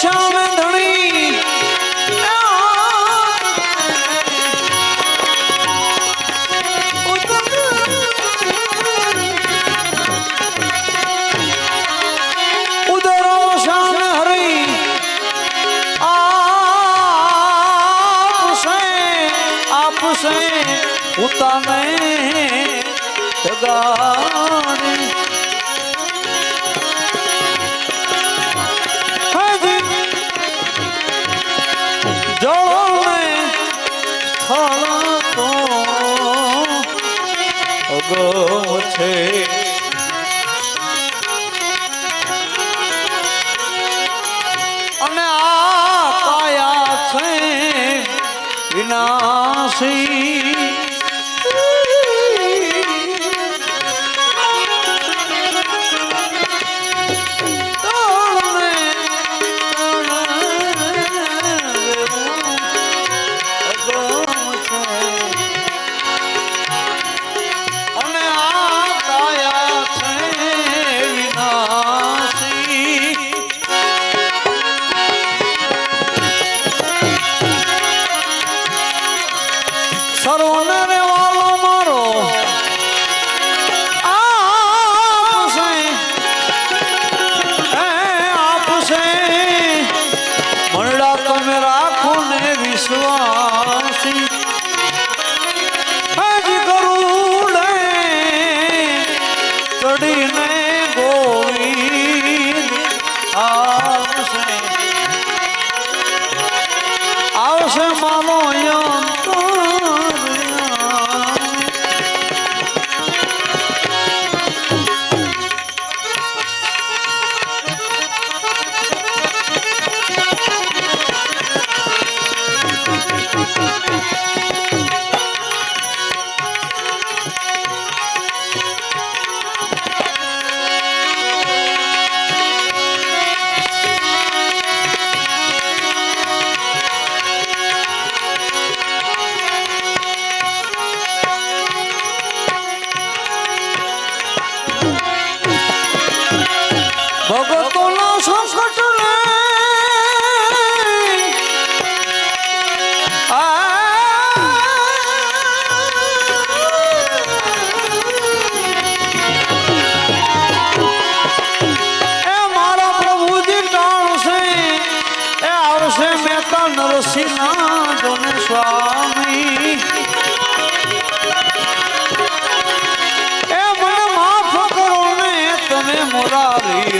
શ્યામ ધણી ઉતાને ગાણી ગો છે. અને આ કાયા છે વિનાશી.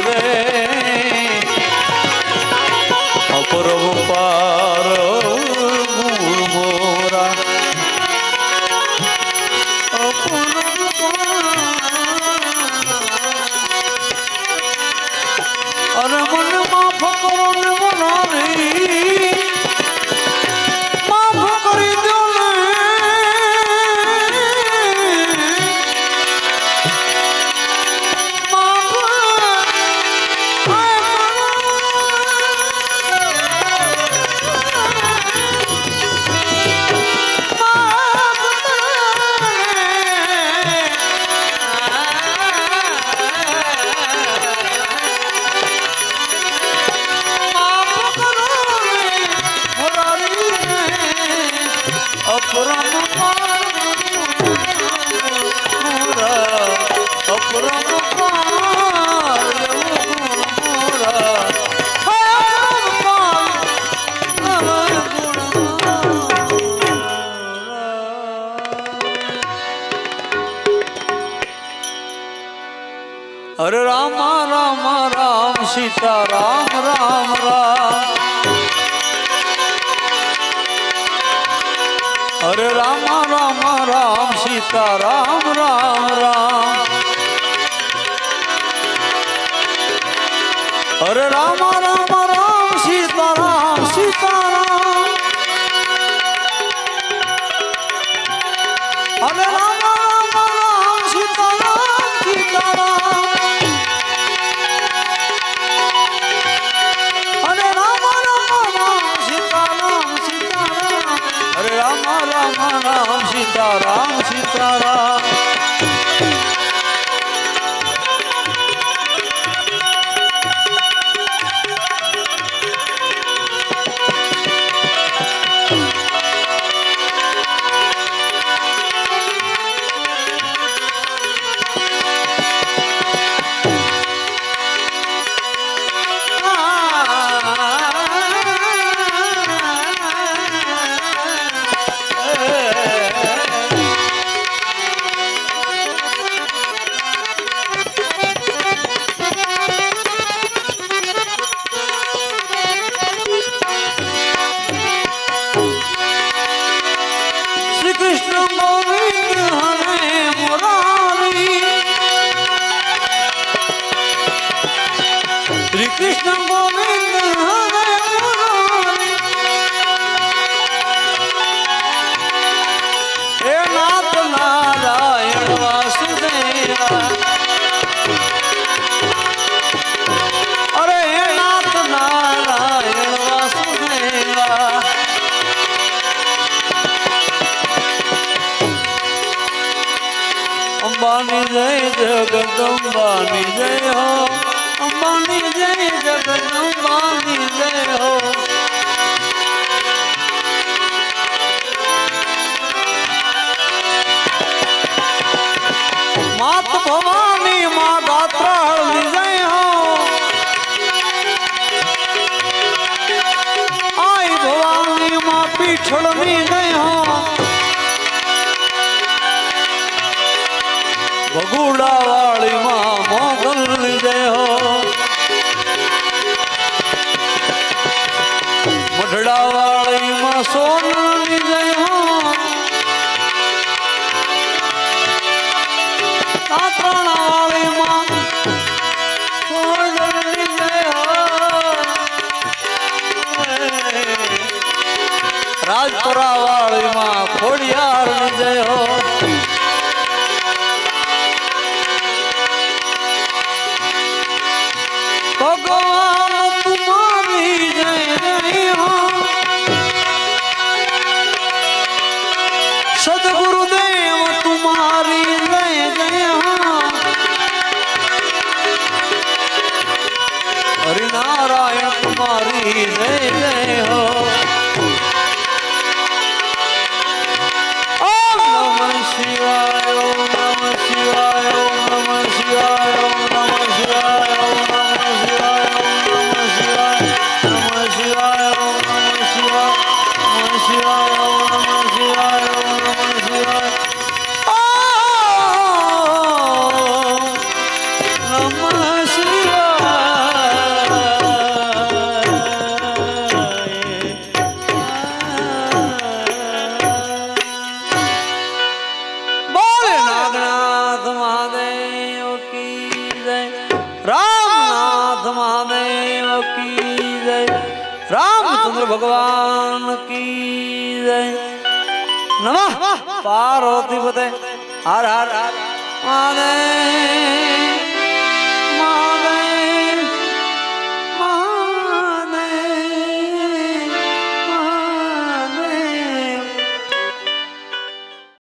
রে રામ રામ રામ અરે રામ રામ રામ સીતા રામ રામ રામ અરે રામ રામ જગદંબાની જય હો. ભગુડા વાળી માં મોગલ દેહો. રામચંદ્ર ભગવાન કી જય. નમઃ. પાર્વતી પતે. હર હર. મહાદેવ.